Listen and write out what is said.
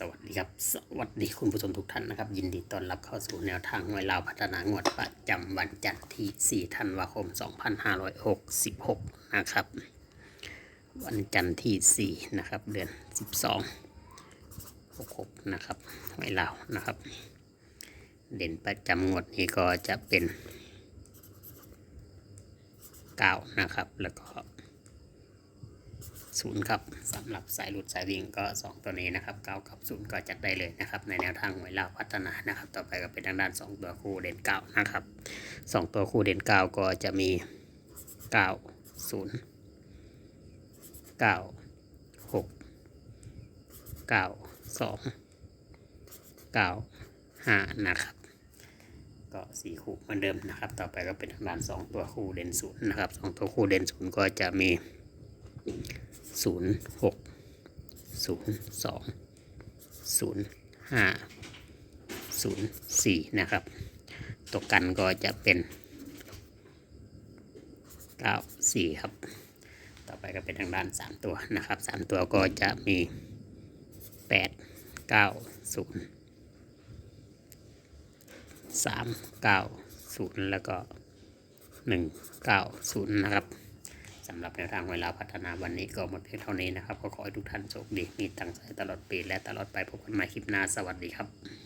สวัสดีครับ สวัสดีคุณผู้ชมทุกท่านนะครับ ยินดีต้อนรับเข้าสู่แนวทางหวยลาวพัฒนางวดประจำวันจันทร์ที่4ธันวาคม 2566 นะครับ วันจันทร์ที่4นะครับ เดือน 12 66 นะครับหวยลาวนะครับ เด่นประจำงวดนี้ก็จะเป็น 9 นะครับ แล้วก็ ศูนย์ครับสำหรับสายหลุดสายวิ่งก็ 2 ตัวนี้นะครับเก้ากับศูนย์ก็จัดได้เลยนะครับในแนวทางหวยลาวพัฒนานะครับต่อไปก็เป็นทางด้าน 2 ตัวคู่เด่นเก้านะครับ2 ตัวคู่เด่นเก้าก็จะมี9 0 9 6 9 2 9 5นะครับก็สี่คู่เหมือนเดิมนะครับ ต่อไปก็เป็นทางด้าน2ตัวคู่เด่นศูนย์นะครับสองตัวคู่เด่นศูนย์ก็จะมี ศูนย์หกศูนย์สองศูนย์ห้าศูนย์สี่นะครับ ตัวกันก็จะเป็นเก้าสี่ครับ ต่อไปก็เป็นทางด้านสามตัวนะครับสามตัวก็จะมีแปดเก้าศูนย์สามเก้าศูนย์แล้วก็หนึ่งเก้าศูนย์นะครับ สำหรับแนวทางเวลาพัฒนาวันนี้ก็หมดเพียงเท่านี้นะครับ ก็ขอให้ทุกท่านโชคดี มีตังค์ใจตลอดปีและตลอดไปพบกันใหม่คลิปหน้า สวัสดีครับ